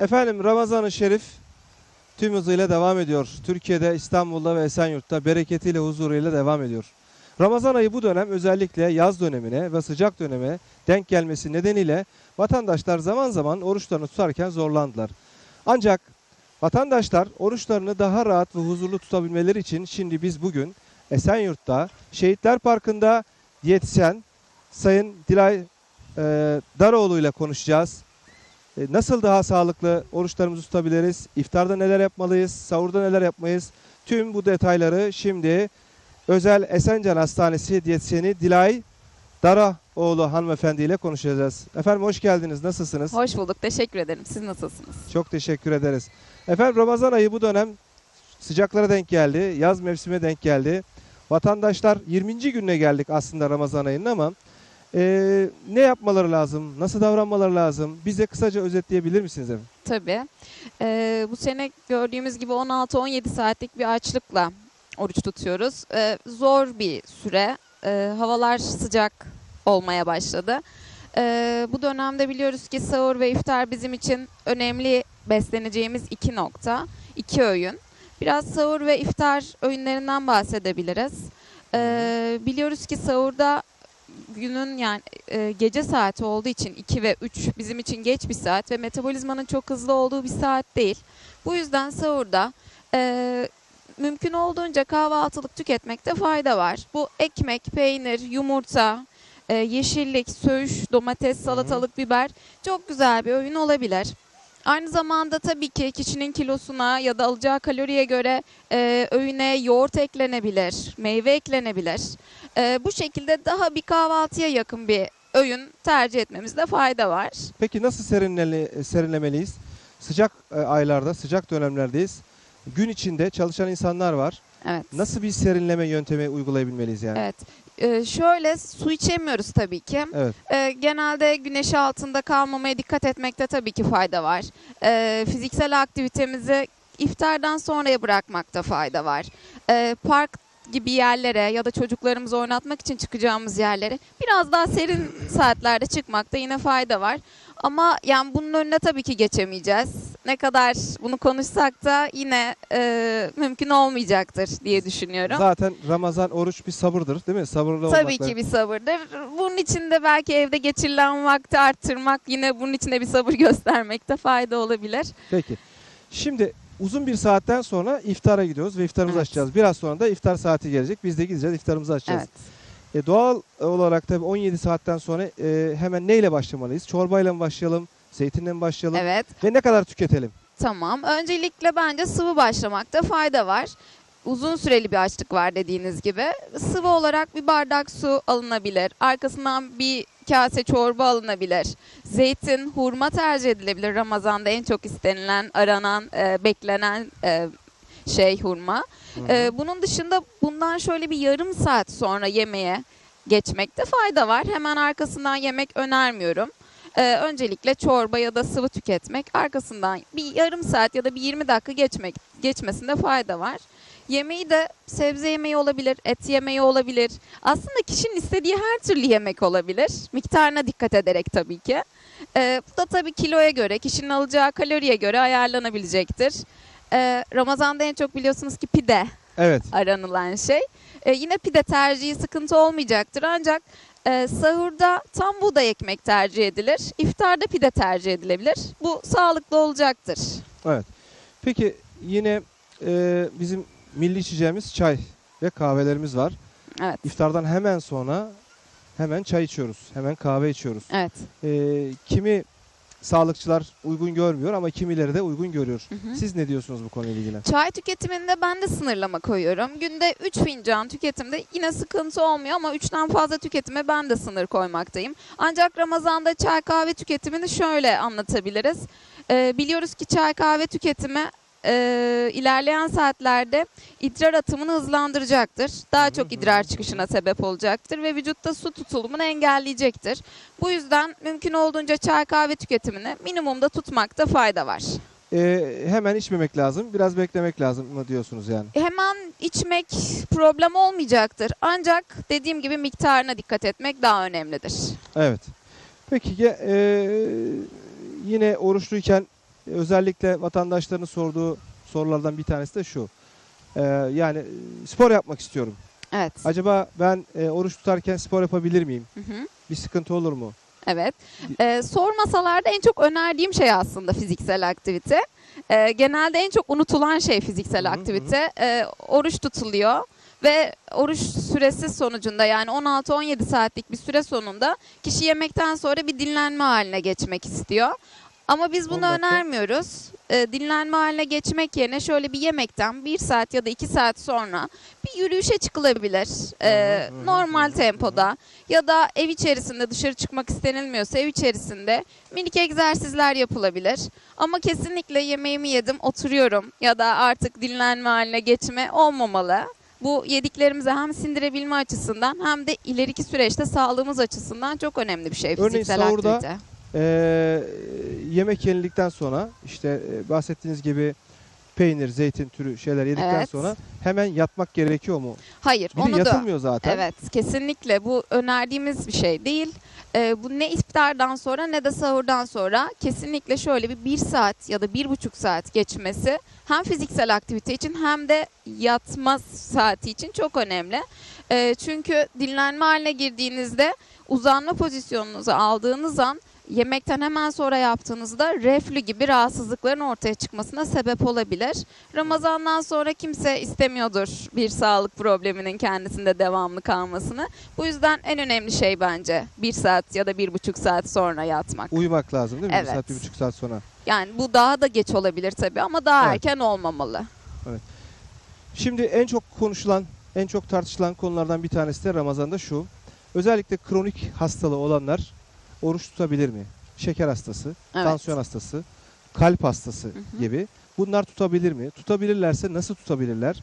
Efendim Ramazan-ı Şerif tüm hızıyla devam ediyor. Türkiye'de, İstanbul'da ve Esenyurt'ta bereketiyle, huzuruyla devam ediyor. Ramazan ayı bu dönem özellikle yaz dönemine ve sıcak döneme denk gelmesi nedeniyle vatandaşlar zaman zaman oruçlarını tutarken zorlandılar. Ancak vatandaşlar oruçlarını daha rahat ve huzurlu tutabilmeleri için şimdi biz bugün Esenyurt'ta Şehitler Parkı'nda diyetisyen Sayın Dilay e, Daroğlu ile konuşacağız. E, Nasıl daha sağlıklı oruçlarımızı tutabiliriz? İftarda neler yapmalıyız? Sahurda neler yapmayız? Tüm bu detayları şimdi Özel Esencan Hastanesi diyetisyeni Dilay Daraoğlu hanımefendi ile konuşacağız. Efendim hoş geldiniz. Nasılsınız? Hoş bulduk. Teşekkür ederim. Siz nasılsınız? Çok teşekkür ederiz. Efendim Ramazan ayı bu dönem sıcaklara denk geldi. Yaz mevsime denk geldi. Vatandaşlar 20. gününe geldik aslında Ramazan ayının ama e, ne yapmaları lazım? Nasıl davranmaları lazım? Bize kısaca özetleyebilir misiniz efendim? Tabii. Ee, bu sene gördüğümüz gibi 16-17 saatlik bir açlıkla oruç tutuyoruz. Ee, zor bir süre. Ee, havalar sıcak olmaya başladı. Ee, bu dönemde biliyoruz ki sahur ve iftar bizim için önemli besleneceğimiz iki nokta, iki öğün. Biraz sahur ve iftar öğünlerinden bahsedebiliriz. Ee, biliyoruz ki sahurda günün yani e, gece saati olduğu için 2 ve 3 bizim için geç bir saat ve metabolizmanın çok hızlı olduğu bir saat değil. Bu yüzden sahurda e, mümkün olduğunca kahvaltılık tüketmekte fayda var. Bu ekmek, peynir, yumurta, e, yeşillik, söğüş, domates, salatalık, biber çok güzel bir öğün olabilir. Aynı zamanda tabii ki kişinin kilosuna ya da alacağı kaloriye göre e, öğüne yoğurt eklenebilir, meyve eklenebilir. E, bu şekilde daha bir kahvaltıya yakın bir öğün tercih etmemizde fayda var. Peki nasıl serinleli, serinlemeliyiz? Sıcak e, aylarda, sıcak dönemlerdeyiz. Gün içinde çalışan insanlar var. Evet. Nasıl bir serinleme yöntemi uygulayabilmeliyiz yani? Evet. E, şöyle su içemiyoruz tabii ki. Evet. E, genelde güneş altında kalmamaya dikkat etmekte tabii ki fayda var. E, fiziksel aktivitemizi iftardan sonraya bırakmakta fayda var. E, park gibi yerlere ya da çocuklarımızı oynatmak için çıkacağımız yerlere biraz daha serin saatlerde çıkmakta yine fayda var. Ama yani bunun önüne tabii ki geçemeyeceğiz. Ne kadar bunu konuşsak da yine e, mümkün olmayacaktır diye düşünüyorum. Zaten Ramazan oruç bir sabırdır değil mi? Sabırlı olmak Tabii ki bir sabırdır. Bunun için de belki evde geçirilen vakti arttırmak yine bunun için de bir sabır göstermekte fayda olabilir. Peki. Şimdi uzun bir saatten sonra iftara gidiyoruz ve iftarımızı Evet. açacağız. Biraz sonra da iftar saati gelecek. Biz de gideceğiz iftarımızı açacağız. Evet. E, doğal olarak tabii 17 saatten sonra e, hemen neyle başlamalıyız? Çorbayla mı başlayalım? Zeytinle mi başlayalım? Evet. Ve ne kadar tüketelim? Tamam. Öncelikle bence sıvı başlamakta fayda var. Uzun süreli bir açlık var dediğiniz gibi. Sıvı olarak bir bardak su alınabilir. Arkasından bir kase çorba alınabilir. Zeytin, hurma tercih edilebilir. Ramazan'da en çok istenilen, aranan, e, beklenen e, şey hurma. Ee, bunun dışında bundan şöyle bir yarım saat sonra yemeğe geçmekte fayda var. Hemen arkasından yemek önermiyorum. Ee, öncelikle çorba ya da sıvı tüketmek. Arkasından bir yarım saat ya da bir 20 dakika geçmek geçmesinde fayda var. Yemeği de sebze yemeği olabilir, et yemeği olabilir. Aslında kişinin istediği her türlü yemek olabilir. Miktarına dikkat ederek tabii ki. Ee, bu da tabii kiloya göre, kişinin alacağı kaloriye göre ayarlanabilecektir. Ee, Ramazan'da en çok biliyorsunuz ki pide Evet. aranılan şey. Ee, yine pide tercihi sıkıntı olmayacaktır ancak e, sahurda tam buğday ekmek tercih edilir. İftarda pide tercih edilebilir. Bu sağlıklı olacaktır. Evet. Peki yine e, bizim milli içeceğimiz çay ve kahvelerimiz var. Evet. İftardan hemen sonra hemen çay içiyoruz. Hemen kahve içiyoruz. Evet. E, kimi sağlıkçılar uygun görmüyor ama kimileri de uygun görüyor. Hı hı. Siz ne diyorsunuz bu konuyla ilgili? Çay tüketiminde ben de sınırlama koyuyorum. Günde 3 fincan tüketimde yine sıkıntı olmuyor ama 3'ten fazla tüketime ben de sınır koymaktayım. Ancak Ramazan'da çay kahve tüketimini şöyle anlatabiliriz. Ee, biliyoruz ki çay kahve tüketimi e, ilerleyen saatlerde idrar atımını hızlandıracaktır. Daha çok idrar çıkışına sebep olacaktır ve vücutta su tutulumunu engelleyecektir. Bu yüzden mümkün olduğunca çay kahve tüketimini minimumda tutmakta fayda var. E, hemen içmemek lazım. Biraz beklemek lazım mı diyorsunuz yani? Hemen içmek problem olmayacaktır. Ancak dediğim gibi miktarına dikkat etmek daha önemlidir. Evet. Peki e, yine oruçluyken özellikle vatandaşların sorduğu sorulardan bir tanesi de şu. Ee, yani e, spor yapmak istiyorum. Evet. Acaba ben e, oruç tutarken spor yapabilir miyim? Hı hı. Bir sıkıntı olur mu? Evet. Ee, sormasalar da en çok önerdiğim şey aslında fiziksel aktivite. Ee, genelde en çok unutulan şey fiziksel Hı hı, aktivite. Ee, oruç tutuluyor ve oruç süresi sonucunda yani 16-17 saatlik bir süre sonunda kişi yemekten sonra bir dinlenme haline geçmek istiyor. Ama biz bunu 10 dakika. önermiyoruz. Ee, dinlenme haline geçmek yerine şöyle bir yemekten bir saat ya da iki saat sonra bir yürüyüşe çıkılabilir. Hı, normal tempoda ya da ev içerisinde dışarı çıkmak istenilmiyorsa ev içerisinde minik egzersizler yapılabilir. Ama kesinlikle yemeğimi yedim oturuyorum ya da artık dinlenme haline geçme olmamalı. Bu yediklerimizi hem sindirebilme açısından hem de ileriki süreçte sağlığımız açısından çok önemli bir şey Örneğin fiziksel sahurda aktivite. Ee, yemek yenildikten sonra işte e, bahsettiğiniz gibi peynir, zeytin türü şeyler yedikten Evet. sonra hemen yatmak gerekiyor mu? Hayır, Bir onu de da yatılmıyor zaten. Evet, kesinlikle bu önerdiğimiz bir şey değil. Ee, bu ne iftardan sonra ne de sahurdan sonra kesinlikle şöyle bir bir saat ya da bir buçuk saat geçmesi hem fiziksel aktivite için hem de yatma saati için çok önemli. Ee, çünkü dinlenme haline girdiğinizde uzanma pozisyonunuzu aldığınız an yemekten hemen sonra yaptığınızda reflü gibi rahatsızlıkların ortaya çıkmasına sebep olabilir. Ramazandan sonra kimse istemiyordur bir sağlık probleminin kendisinde devamlı kalmasını. Bu yüzden en önemli şey bence bir saat ya da bir buçuk saat sonra yatmak. Uyumak lazım değil mi? Bir Evet. saat, bir buçuk saat sonra. Yani bu daha da geç olabilir tabii ama daha Evet. erken olmamalı. Şimdi en çok konuşulan, en çok tartışılan konulardan bir tanesi de Ramazan'da şu. Özellikle kronik hastalığı olanlar oruç tutabilir mi? Şeker hastası, Evet. tansiyon hastası, kalp hastası hı. gibi. Bunlar tutabilir mi? Tutabilirlerse nasıl tutabilirler?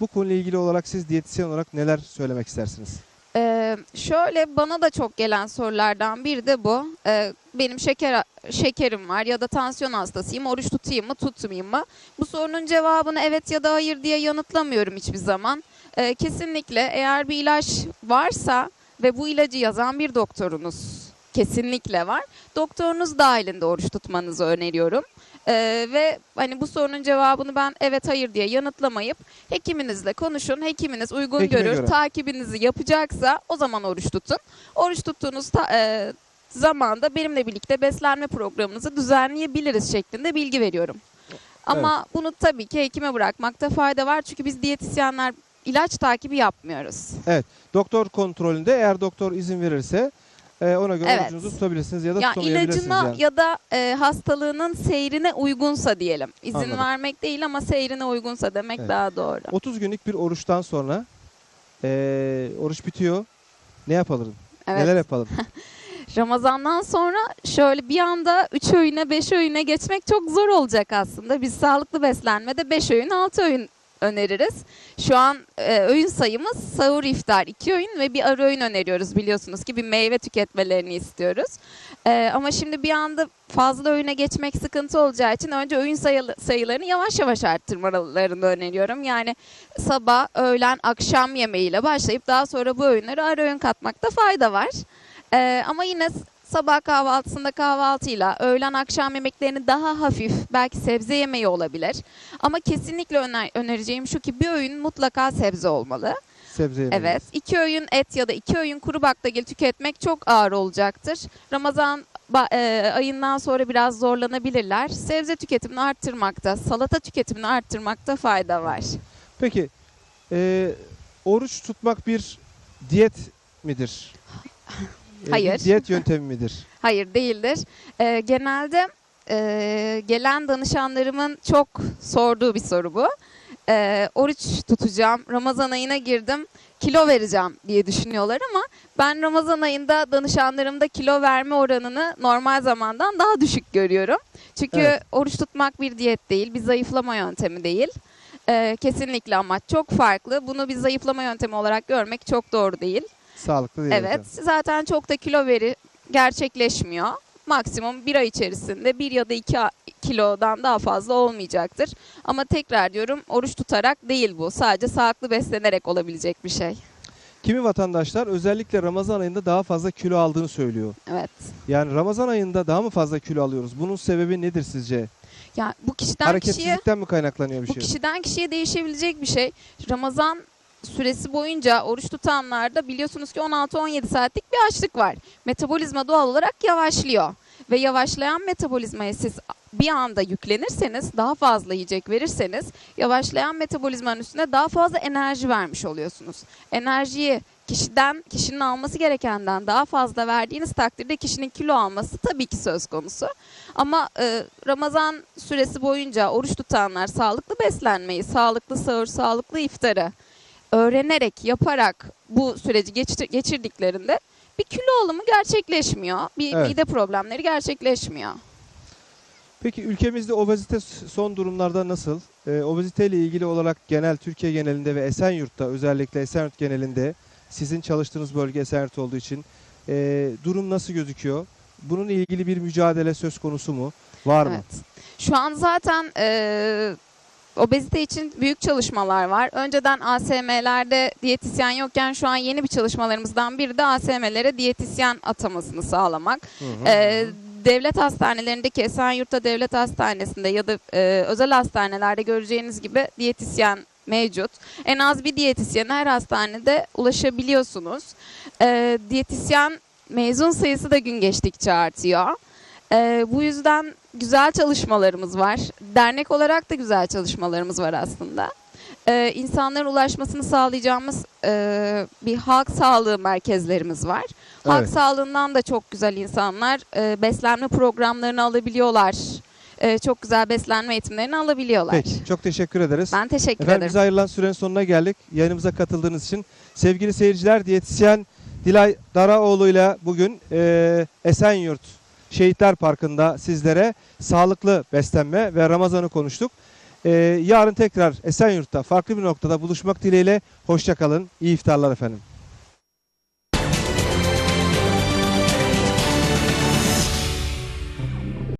Bu konuyla ilgili olarak siz diyetisyen olarak neler söylemek istersiniz? Ee, şöyle bana da çok gelen sorulardan biri de bu. Ee, benim şeker şekerim var ya da tansiyon hastasıyım. Oruç tutayım mı, tutmayayım mı? Bu sorunun cevabını evet ya da hayır diye yanıtlamıyorum hiçbir zaman. Ee, kesinlikle eğer bir ilaç varsa ve bu ilacı yazan bir doktorunuz kesinlikle var. Doktorunuz dahilinde oruç tutmanızı öneriyorum. Ee, ve hani bu sorunun cevabını ben evet hayır diye yanıtlamayıp hekiminizle konuşun. Hekiminiz uygun Hekime görür, göre. takibinizi yapacaksa o zaman oruç tutun. Oruç tuttuğunuz ta- e, zamanda benimle birlikte beslenme programınızı düzenleyebiliriz şeklinde bilgi veriyorum. Ama bunu tabii ki hekime bırakmakta fayda var. Çünkü biz diyetisyenler ilaç takibi yapmıyoruz. Doktor kontrolünde eğer doktor izin verirse e, ona göre Evet. orucunuzu tutabilirsiniz ya da Ya tutamayabilirsiniz ilacına yani. ya da e, hastalığının seyrine uygunsa diyelim. İzin Anladım. vermek değil ama seyrine uygunsa demek Evet. daha doğru. 30 günlük bir oruçtan sonra e, oruç bitiyor. Ne yapalım? Evet. Neler yapalım? Ramazandan sonra şöyle bir anda 3 öğüne 5 öğüne geçmek çok zor olacak aslında. Biz sağlıklı beslenmede 5 öğün 6 öğün öneririz. Şu an e, öğün sayımız sahur iftar 2 öğün ve bir ara öğün öneriyoruz biliyorsunuz ki bir meyve tüketmelerini istiyoruz. E, ama şimdi bir anda fazla öğüne geçmek sıkıntı olacağı için önce öğün sayılı, sayılarını yavaş yavaş arttırmalarını öneriyorum. Yani sabah, öğlen, akşam yemeğiyle başlayıp daha sonra bu öğünleri ara öğün katmakta fayda var. Ee, ama yine sabah kahvaltısında kahvaltıyla, öğlen akşam yemeklerini daha hafif, belki sebze yemeği olabilir. Ama kesinlikle öner- önereceğim şu ki bir öğün mutlaka sebze olmalı. Sebze yemeği. Evet, iki öğün et ya da iki öğün kuru baklagil tüketmek çok ağır olacaktır. Ramazan e, ayından sonra biraz zorlanabilirler. Sebze tüketimini arttırmakta, salata tüketimini arttırmakta fayda var. Peki e, oruç tutmak bir diyet midir? E, bir Hayır. diyet yöntemi midir? Hayır değildir. Ee, genelde e, gelen danışanlarımın çok sorduğu bir soru bu. Ee, oruç tutacağım, Ramazan ayına girdim, kilo vereceğim diye düşünüyorlar ama ben Ramazan ayında danışanlarımda kilo verme oranını normal zamandan daha düşük görüyorum. Çünkü Evet. oruç tutmak bir diyet değil, bir zayıflama yöntemi değil. Ee, kesinlikle amaç çok farklı. Bunu bir zayıflama yöntemi olarak görmek çok doğru değil. Sağlıklı değil. Evet, zaten çok da kilo veri gerçekleşmiyor. Maksimum bir ay içerisinde bir ya da iki kilodan daha fazla olmayacaktır. Ama tekrar diyorum oruç tutarak değil bu. Sadece sağlıklı beslenerek olabilecek bir şey. kimi vatandaşlar özellikle Ramazan ayında daha fazla kilo aldığını söylüyor. Evet. Yani Ramazan ayında daha mı fazla kilo alıyoruz? Bunun sebebi nedir sizce? Ya bu kişiden kişiye mi kaynaklanıyor bir Bu şey? kişiden kişiye değişebilecek bir şey. Ramazan süresi boyunca oruç tutanlarda biliyorsunuz ki 16-17 saatlik bir açlık var. Metabolizma doğal olarak yavaşlıyor. Ve yavaşlayan metabolizmaya siz bir anda yüklenirseniz, daha fazla yiyecek verirseniz yavaşlayan metabolizmanın üstüne daha fazla enerji vermiş oluyorsunuz. Enerjiyi kişiden, kişinin alması gerekenden daha fazla verdiğiniz takdirde kişinin kilo alması tabii ki söz konusu. Ama e, Ramazan süresi boyunca oruç tutanlar sağlıklı beslenmeyi, sağlıklı sahur, sağlıklı iftarı öğrenerek, yaparak bu süreci geçir- geçirdiklerinde bir kilo alımı gerçekleşmiyor. Bir Evet. mide problemleri gerçekleşmiyor. Peki ülkemizde obezite son durumlarda nasıl? Ee, obezite ile ilgili olarak genel Türkiye genelinde ve Esenyurt'ta özellikle Esenyurt genelinde sizin çalıştığınız bölge Esenyurt olduğu için e, durum nasıl gözüküyor? Bununla ilgili bir mücadele söz konusu mu? Var mı? Evet. Şu an zaten e, obezite için büyük çalışmalar var. Önceden ASM'lerde diyetisyen yokken şu an yeni bir çalışmalarımızdan biri de ASM'lere diyetisyen atamasını sağlamak. Hı hı. Ee, devlet hastanelerindeki Esenyurt'ta Devlet Hastanesi'nde ya da e, özel hastanelerde göreceğiniz gibi diyetisyen mevcut. En az bir diyetisyene her hastanede ulaşabiliyorsunuz. Ee, diyetisyen mezun sayısı da gün geçtikçe artıyor. Ee, bu yüzden güzel çalışmalarımız var. Dernek olarak da güzel çalışmalarımız var aslında. Ee, insanların ulaşmasını sağlayacağımız e, bir halk sağlığı merkezlerimiz var. Halk Evet. sağlığından da çok güzel insanlar e, beslenme programlarını alabiliyorlar. E, çok güzel beslenme eğitimlerini alabiliyorlar. Peki çok teşekkür ederiz. Ben teşekkür Efendim ederim. bize ayrılan sürenin sonuna geldik. Yayınımıza katıldığınız için. Sevgili seyirciler diyetisyen Dilay Daraoğlu ile bugün e, Esenyurt Şehitler Parkı'nda sizlere sağlıklı beslenme ve Ramazan'ı konuştuk. E, yarın tekrar Esenyurt'ta farklı bir noktada buluşmak dileğiyle. Hoşçakalın. İyi iftarlar efendim.